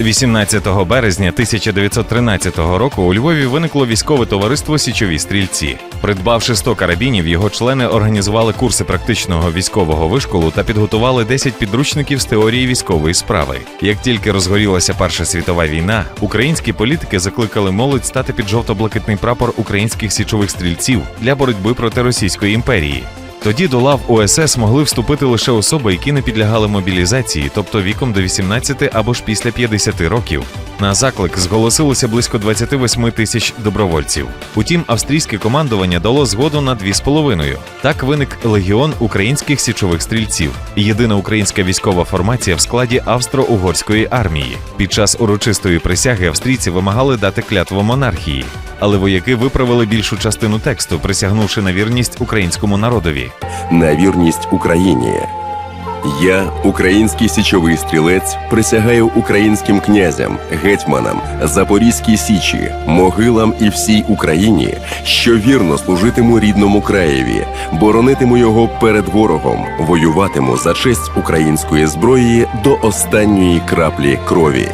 18 березня 1913 року у Львові виникло військове товариство Січові стрільці. Придбавши 100 карабінів, його члени організували курси практичного військового вишколу та підготували 10 підручників з теорії військової справи. Як тільки розгорілася Перша світова війна, українські політики закликали молодь стати під жовто-блакитний прапор українських січових стрільців для боротьби проти Російської імперії. Тоді до лав ОСС могли вступити лише особи, які не підлягали мобілізації, тобто віком до 18 або ж після 50 років. На заклик зголосилося близько 28 тисяч добровольців. Утім, австрійське командування дало згоду на 2,5. Так виник легіон українських січових стрільців, єдина українська військова формація в складі австро-угорської армії. Під час урочистої присяги австрійці вимагали дати клятву монархії. Але вояки виправили більшу частину тексту, присягнувши на вірність українському народові. на вірність Україні. Я, український січовий стрілець, присягаю українським князям, гетьманам, Запорізькій січі, могилам і всій Україні, що вірно служитиму рідному краєві, боронитиму його перед ворогом, воюватиму за честь української зброї до останньої краплі крові.